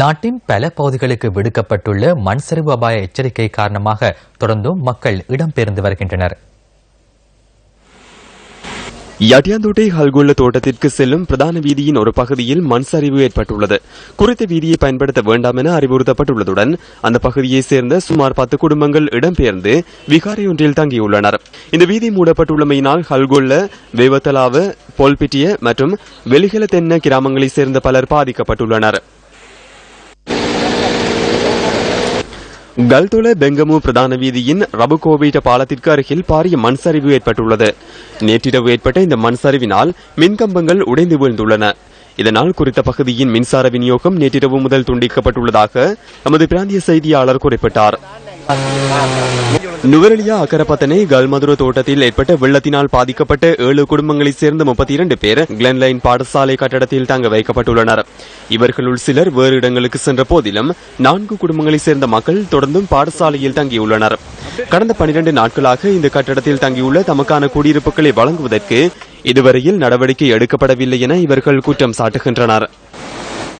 நாட்டின் பல பகுதிகளுக்கு விடுக்கப்பட்டுள்ள மண் சரிவு அபாய எச்சரிக்கை காரணமாக தொடர்ந்தும் மக்கள் இடம்பெயர்ந்து வருகின்றனர். யட்டியாந்தோட்டை ஹல்குள்ள தோட்டத்திற்கு செல்லும் பிரதான வீதியின் ஒரு பகுதியில் மண் சரிவு ஏற்பட்டுள்ளது. குறித்த வீதியை பயன்படுத்த வேண்டாம் என அறிவுறுத்தப்பட்டுள்ளதுடன் அந்த பகுதியைச் சேர்ந்த சுமார் பத்து குடும்பங்கள் இடம்பெயர்ந்து விகாரையொன்றில் தங்கியுள்ளனர். இந்த வீதி மூடப்பட்டுள்ளமையினால் ஹல்குள்ள வேவத்தலாவ போல்பிட்டிய மற்றும் வெளிகல தென்ன கிராமங்களைச் சேர்ந்த பலர் பாதிக்கப்பட்டுள்ளனர். கல்துல பெங்கமு பிரதான வீதியின் ரபுகோவிட்ட பாலத்திற்கு அருகில் பாரிய மண் சரிவு ஏற்பட்டுள்ளது. நேற்றிரவு ஏற்பட்ட இந்த மண் சரிவினால் மின்கம்பங்கள் உடைந்து வீழ்ந்துள்ளன. இதனால் குறித்த பகுதியின் மின்சார விநியோகம் நேற்றிரவு முதல் துண்டிக்கப்பட்டுள்ளதாக எமது பிராந்திய செய்தியாளர் குறிப்பிட்டார். நுவரெலியா அக்கரப்பத்தனை கல்மதுர தோட்டத்தில் ஏற்பட்ட வெள்ளத்தினால் பாதிக்கப்பட்ட ஏழு குடும்பங்களைச் சேர்ந்த முப்பத்தி இரண்டு பேர் கிளென்லைன் பாடசாலை கட்டடத்தில் தங்க வைக்கப்பட்டுள்ளனர். இவர்களுள் சிலர் வேறு இடங்களுக்கு சென்ற போதிலும் நான்கு குடும்பங்களைச் சேர்ந்த மக்கள் தொடர்ந்தும் பாடசாலையில் தங்கியுள்ளனர். கடந்த பனிரெண்டு நாட்களாக இந்த கட்டடத்தில் தங்கியுள்ள தமக்கான குடியிருப்புகளை வழங்குவதற்கு இதுவரையில் நடவடிக்கை எடுக்கப்படவில்லை என இவர்கள் குற்றம் சாட்டுகின்றனர்.